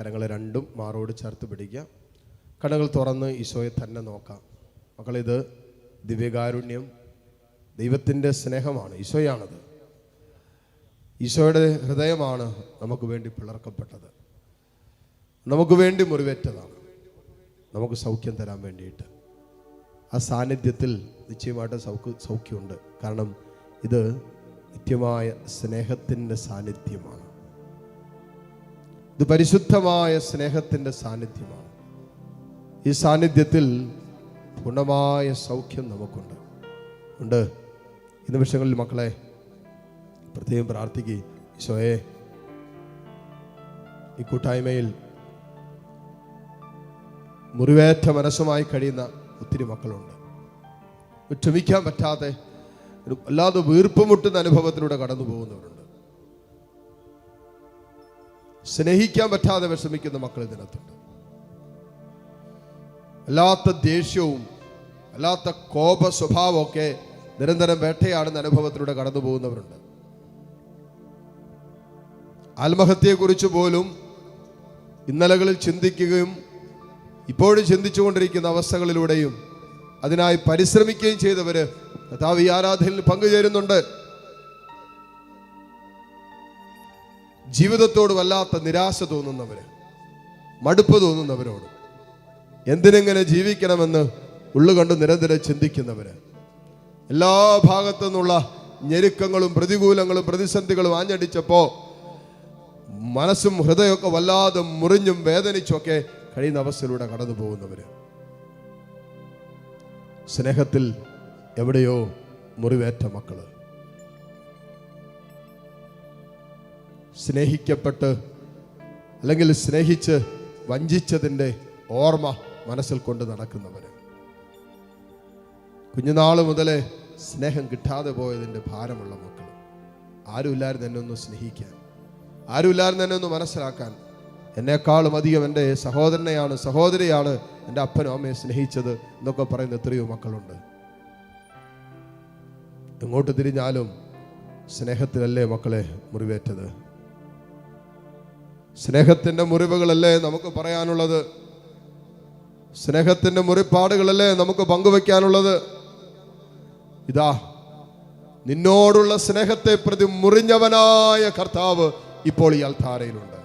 കരങ്ങളെ രണ്ടും മാറോട് ചേർത്ത് പിടിക്കുക കണ്ണുകൾ തുറന്ന് ഈശോയെ തന്നെ നോക്കാം. മക്കളിത് ദിവ്യകാരുണ്യം ദൈവത്തിന്റെ സ്നേഹമാണ് ഈശോയാണത്. ഈശോയുടെ ഹൃദയമാണ് നമുക്ക് വേണ്ടി പിളർക്കപ്പെട്ടത്. നമുക്ക് വേണ്ടി മുറിവേറ്റതാണ്. നമുക്ക് സൗഖ്യം തരാൻ വേണ്ടിയിട്ട്. ആ സാന്നിധ്യത്തിൽ നിശ്ചയമായിട്ട് സൗഖ്യ സൗഖ്യമുണ്ട്. കാരണം ഇത് നിത്യമായ സ്നേഹത്തിന്റെ സാന്നിധ്യമാണ്. ഇത് പരിശുദ്ധമായ സ്നേഹത്തിന്റെ സാന്നിധ്യമാണ്. ഈ സാന്നിധ്യത്തിൽ പൂർണമായ സൗഖ്യം നമുക്കുണ്ട്. ഉണ്ട്. ഈ നിമിഷങ്ങളിൽ മക്കളെ പ്രത്യേകം പ്രാർത്ഥിക്കുക ഈശോയെ ഈ കൂട്ടായ്മയിൽ മുറിവേറ്റ മനസ്സുമായി കഴിയുന്ന ഒത്തിരി മക്കളുണ്ട്. ക്ഷമിക്കാൻ പറ്റാതെ ഒരു വല്ലാതെ വീർപ്പുമുട്ടുന്ന അനുഭവത്തിലൂടെ കടന്നു പോകുന്നവരുണ്ട് സ്നേഹിക്കാൻ പറ്റാതെ വിഷമിക്കുന്ന മക്കൾ ഇതിനകത്തുണ്ട്. അല്ലാത്ത ദേഷ്യവും അല്ലാത്ത കോപ സ്വഭാവമൊക്കെ നിരന്തരം വേട്ടയാടുന്ന അനുഭവത്തിലൂടെ കടന്നു പോകുന്നവരുണ്ട്. ആത്മഹത്യയെക്കുറിച്ച് പോലും ഇന്നലകളിൽ ചിന്തിക്കുകയും ഇപ്പോഴും ചിന്തിച്ചുകൊണ്ടിരിക്കുന്ന അവസ്ഥകളിലൂടെയും അതിനായി പരിശ്രമിക്കുകയും ചെയ്തവര് കഥാവ് ആരാധനയിൽ പങ്കുചേരുന്നുണ്ട്. ജീവിതത്തോട് വല്ലാത്ത നിരാശ തോന്നുന്നവര് മടുപ്പ് തോന്നുന്നവരോട് എന്തിനെങ്ങനെ ജീവിക്കണമെന്ന് ഉള്ളുകണ്ട് നിരന്തരം ചിന്തിക്കുന്നവര് എല്ലാ ഭാഗത്തു നിന്നുള്ള ഞെരുക്കങ്ങളും പ്രതികൂലങ്ങളും പ്രതിസന്ധികളും ആഞ്ഞടിച്ചപ്പോൾ മനസ്സും ഹൃദയമൊക്കെ വല്ലാതെ മുറിഞ്ഞും വേദനിച്ചുമൊക്കെ കഴിയുന്ന അവസ്ഥയിലൂടെ കടന്നു പോകുന്നവര്. സ്നേഹത്തിൽ എവിടെയോ മുറിവേറ്റ മക്കൾ. സ്നേഹിക്കപ്പെട്ട് അല്ലെങ്കിൽ സ്നേഹിച്ച് വഞ്ചിച്ചതിന്റെ ഓർമ്മ മനസ്സിൽ കൊണ്ട് നടക്കുന്നവർ കുഞ്ഞുനാൾ മുതലേ സ്നേഹം കിട്ടാതെ പോയതിന്റെ ഭാരമുള്ള മക്കൾ. ആരുമില്ലായിരുന്നു എന്നെ ഒന്ന് സ്നേഹിക്കാൻ. ആരുമില്ലായിരുന്നു എന്നെ ഒന്ന് മനസ്സിലാക്കാൻ. എന്നെക്കാളും അധികം എന്റെ സഹോദരനെയാണ് സഹോദരിയാണ് എന്റെ അപ്പനും അമ്മയെ സ്നേഹിച്ചത് എന്നൊക്കെ പറയുന്ന എത്രയോ മക്കളുണ്ട്. എങ്ങോട്ട് തിരിഞ്ഞാലും സ്നേഹത്തിലല്ലേ മക്കളെ മുറിവേറ്റത്? സ്നേഹത്തിന്റെ മുറിവുകളല്ലേ നമുക്ക് പറയാനുള്ളത്? സ്നേഹത്തിന്റെ മുറിപ്പാടുകളല്ലേ നമുക്ക് പങ്കുവെക്കാനുള്ളത്? ഇതാ നിന്നോടുള്ള സ്നേഹത്തെ പ്രതി മുറിഞ്ഞവനായ കർത്താവ് ഇപ്പോൾ ഈ അൽത്താരയിലുണ്ട്.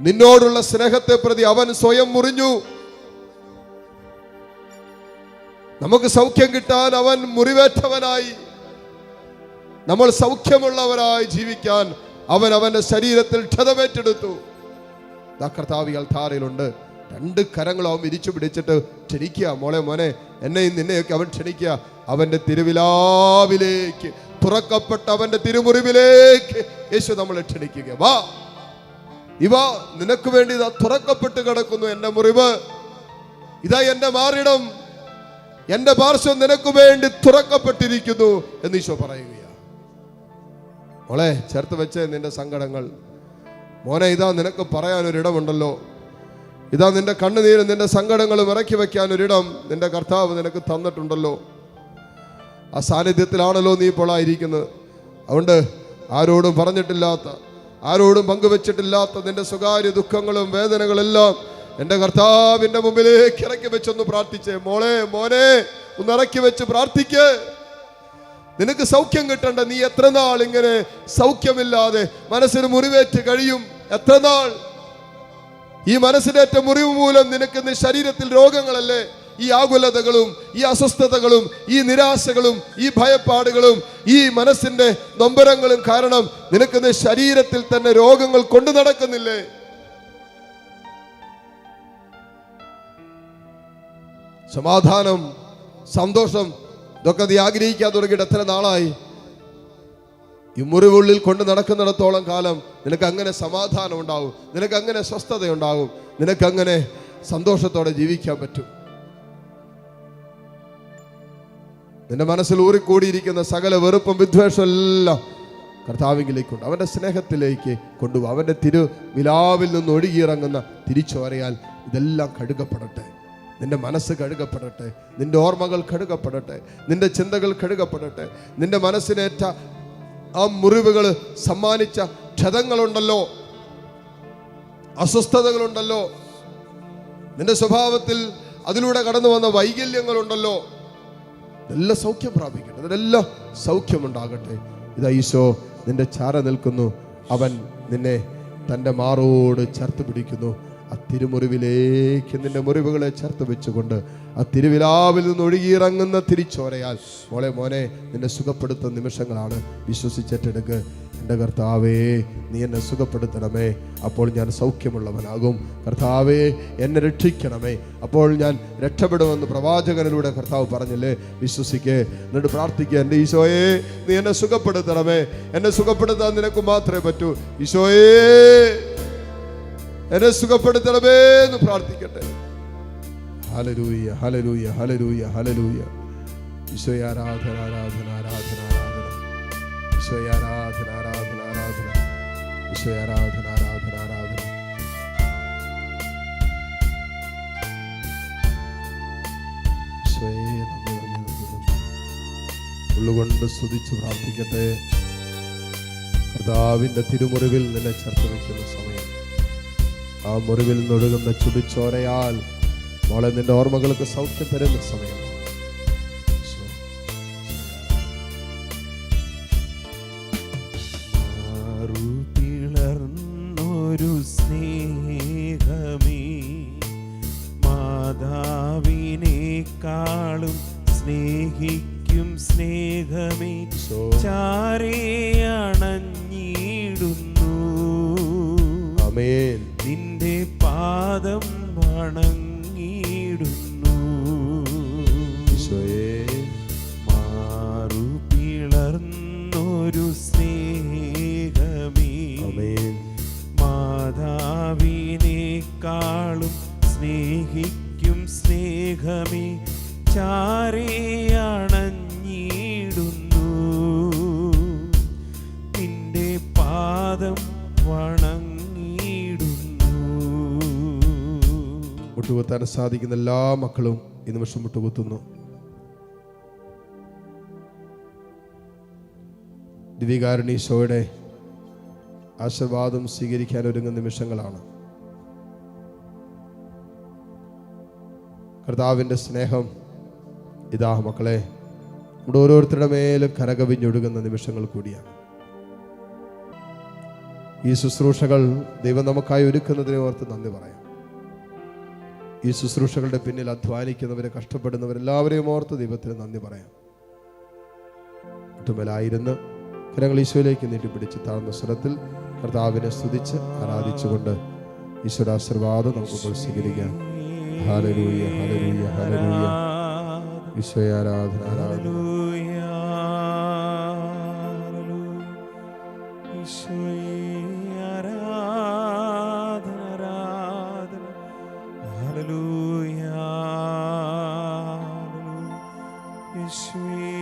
നിന്നോടുള്ള സ്നേഹത്തെ പ്രതി അവൻ സ്വയം മുറിഞ്ഞു. നമുക്ക് സൗഖ്യം കിട്ടാൻ അവൻ മുറിവേറ്റവനായി. നമ്മൾ സൗഖ്യമുള്ളവരായി ജീവിക്കാൻ അവൻ അവന്റെ ശരീരത്തിൽ ക്ഷതമേറ്റെടുത്തു. കർത്താവ് ഈ രണ്ട് കരങ്ങളും അവൻ വിരിച്ചു പിടിച്ചിട്ട് ക്ഷണിക്കുക. മോളെ മോനെ എന്നെയും നിന്നെയൊക്കെ അവൻ ക്ഷണിക്കുക. അവന്റെ തിരുവിലാവിലേക്ക് തുറക്കപ്പെട്ട അവന്റെ തിരുമുറിവിലേക്ക് യേശു നമ്മളെ ക്ഷണിക്കുക. വാ. ഇവ നിനക്ക് വേണ്ടി ഇതാ തുറക്കപ്പെട്ട് കിടക്കുന്നു എന്റെ മുറിവ്. ഇതാ എന്റെ മാറിടം. എന്റെ പാർശ്വം നിനക്ക് വേണ്ടി തുറക്കപ്പെട്ടിരിക്കുന്നു എന്ന് ഈശോ പറയുകയാണ്. മോളെ ചേർത്ത് വെച്ച് നിന്റെ സങ്കടങ്ങൾ. മോനെ ഇതാ നിനക്ക് പറയാൻ ഒരിടമുണ്ടല്ലോ ഇതാ നിന്റെ കണ്ണുനീരും നിന്റെ സങ്കടങ്ങളും ഇറക്കി വെക്കാൻ ഒരിടം നിന്റെ കർത്താവ് നിനക്ക് തന്നിട്ടുണ്ടല്ലോ. ആ സാന്നിധ്യത്തിലാണല്ലോ നീ ഇപ്പോൾ ആയിരിക്കുന്നത്. അതുകൊണ്ട് ആരോടും പറഞ്ഞിട്ടില്ലാത്ത ആരോടും പങ്കുവെച്ചിട്ടില്ലാത്ത നിന്റെ സ്വകാര്യ ദുഃഖങ്ങളും വേദനകളെല്ലാം എന്റെ കർത്താവിന്റെ മുമ്പിലേക്ക് ഇറക്കി വെച്ചൊന്ന് പ്രാർത്ഥിച്ചേ. മോളെ മോനെ ഒന്ന് ഇറക്കി വെച്ച് പ്രാർത്ഥിക്കേ. നിനക്ക് സൗഖ്യം കിട്ടണ്ട. നീ എത്ര നാൾ ഇങ്ങനെ സൗഖ്യമില്ലാതെ മനസ്സിന് മുറിവേറ്റ് കഴിയും? എത്ര നാൾ? ഈ മനസ്സിനേറ്റ മുറിവ് മൂലം നിനക്ക് ഇന്ന് ശരീരത്തിൽ രോഗങ്ങളല്ലേ? ഈ ആകുലതകളും ഈ അസ്വസ്ഥതകളും ഈ നിരാശകളും ഈ ഭയപ്പാടുകളും ഈ മനസ്സിന്റെ നൊമ്പരങ്ങളും കാരണം നിനക്കിന്ന് ശരീരത്തിൽ തന്നെ രോഗങ്ങൾ കൊണ്ടു നടക്കുന്നില്ലേ? സമാധാനം സന്തോഷം ഇതൊക്കെ നീ ആഗ്രഹിക്കാൻ തുടങ്ങിയിട്ട് എത്ര നാളായി? ഈ മുറിവുള്ളിൽ കൊണ്ട് നടക്കുന്നിടത്തോളം കാലം നിനക്ക് അങ്ങനെ സമാധാനം ഉണ്ടാവും നിനക്ക് അങ്ങനെ സ്വസ്ഥത ഉണ്ടാവും നിനക്ക് അങ്ങനെ സന്തോഷത്തോടെ ജീവിക്കാൻ പറ്റും. നിന്റെ മനസ്സിൽ ഊറിക്കൂടിയിരിക്കുന്ന സകല വെറുപ്പും വിദ്വേഷവും എല്ലാം കർത്താവിങ്കിലേക്കുണ്ട് അവന്റെ സ്നേഹത്തിലേക്ക് കൊണ്ടുപോകും അവന്റെ തിരുവിലാവിൽ നിന്ന് ഒഴുകിയിറങ്ങുന്ന തിരിച്ചോരയാൽ ഇതെല്ലാം കഴുകപ്പെടട്ടെ. നിന്റെ മനസ്സ് കഴുകപ്പെടട്ടെ. നിന്റെ ഓർമ്മകൾ കഴുകപ്പെടട്ടെ. നിന്റെ ചിന്തകൾ കഴുകപ്പെടട്ടെ. നിന്റെ മനസ്സിനേറ്റ ആ മുറിവുകൾ സമ്മാനിച്ച ക്ഷതങ്ങളുണ്ടല്ലോ. അസ്വസ്ഥതകളുണ്ടല്ലോ. നിന്റെ സ്വഭാവത്തിൽ അതിലൂടെ കടന്നു വന്ന വൈകല്യങ്ങളുണ്ടല്ലോ. ഇതെല്ലാം സൗഖ്യം പ്രാപിക്കട്ടെ. ഇതിനെല്ലാം സൗഖ്യമുണ്ടാകട്ടെ. ഇതാ ഈശോ നിന്റെ ചാര നിൽക്കുന്നു. അവൻ നിന്നെ തന്റെ മാറോട് ചേർത്ത് പിടിക്കുന്നു. ആ തിരുമുറിവിലേക്ക് നിന്റെ മുറിവുകളെ ചേർത്ത് വെച്ചുകൊണ്ട് ആ തിരുവിലാവിൽ നിന്ന് ഒഴുകിയിറങ്ങുന്ന തിരിച്ചോരയാൽ മോളെ മോനെ നിന്നെ സുഖപ്പെടുത്തുന്ന നിമിഷങ്ങളാണ്. വിശ്വസിച്ചിട്ടെടുക്ക്. എന്റെ കർത്താവേ നീ എന്നെ സുഖപ്പെടുത്തണമേ. അപ്പോൾ ഞാൻ സൗഖ്യമുള്ളവനാകും. കർത്താവേ എന്നെ രക്ഷിക്കണമേ. അപ്പോൾ ഞാൻ രക്ഷപ്പെടുമെന്ന് പ്രവാചകനിലൂടെ കർത്താവ് പറഞ്ഞില്ലേ? വിശ്വസിക്കേ എന്നിട്ട് പ്രാർത്ഥിക്കുക എന്റെ ഈശോയെ നീ എന്നെ സുഖപ്പെടുത്തണമേ. എന്നെ സുഖപ്പെടുത്താൻ നിനക്ക് മാത്രമേ പറ്റൂ. ഈശോയേ. എന്നെ സുഖപ്പെടുത്തണമേ എന്ന് പ്രാർത്ഥിക്കട്ടെ. ഹലരൂയ ഹലരൂയ ഹലരൂയ ഹലരൂയ ഈശോയെ ആരാധന ആരാധന ആരാധന ആരാധന. ആരാധന ആരാധന ആരാധന. ആരാധന ആരാധന ആരാധന. ഉള്ളുകൊണ്ട് സ്തുതിച്ച് പ്രാർത്ഥിക്കട്ടെ. കർത്താവിന്റെ തിരുമുറിവിൽ നിന്നെ ചേർത്ത് വയ്ക്കുന്ന സമയം. ആ മുറിവിൽ നിന്നൊഴുകുന്ന ചുടിച്ചോരയാൽ മോളെ നിന്റെ ഓർമ്മകൾക്ക് സൗഖ്യം തരുന്ന സമയം. ആമേൻ. നിന്റെ പാദം വണങ്ങിയിടുന്നു. മാറു പിളർന്നൊരു സ്നേഹമേ. ആമേൻ. മാതാവിനേക്കാളും സ്നേഹിക്കും സ്നേഹമേ. ചാരേ മുട്ടുകുത്താൻ സാധിക്കുന്ന എല്ലാ മക്കളും ഈ നിമിഷം മുട്ടുകുത്തുന്നു ദിവികാരുണീശോയുടെ ആശീർവാദം സ്വീകരിക്കാൻ ഒരുങ്ങുന്ന നിമിഷങ്ങളാണ്. കർത്താവിന്റെ സ്നേഹം ഇതാ മക്കളെ നമ്മുടെ ഓരോരുത്തരുടെ മേലും കരകവിഞ്ഞൊഴുകുന്ന നിമിഷങ്ങൾ കൂടിയാണ്. ഈ ശുശ്രൂഷകൾ ദൈവം നമുക്കായി ഒരുക്കുന്നതിനെ ഓർത്ത് നന്ദി പറയാം. ഈ ശുശ്രൂഷകളുടെ പിന്നിൽ അധ്വാനിക്കുന്നവരെ കഷ്ടപ്പെടുന്നവരെല്ലാവരെയും ഓർത്ത് ദൈവത്തിന് നന്ദി പറയാം. ഒട്ടുമലായിരുന്ന് കരങ്ങൾ ഈശോയിലേക്ക് നീട്ടിപ്പിടിച്ച് താഴ്ന്ന സ്വരത്തിൽ കർത്താവിനെ സ്തുതിച്ച് ആരാധിച്ചുകൊണ്ട് ഈശ്വര ആശീർവാദം നമുക്കിപ്പോൾ സ്വീകരിക്കാം. ഹാലലൂയ ഹാലലൂയ ഹാലലൂയ ഈശോയെ ആരാധന. ഈശോയെ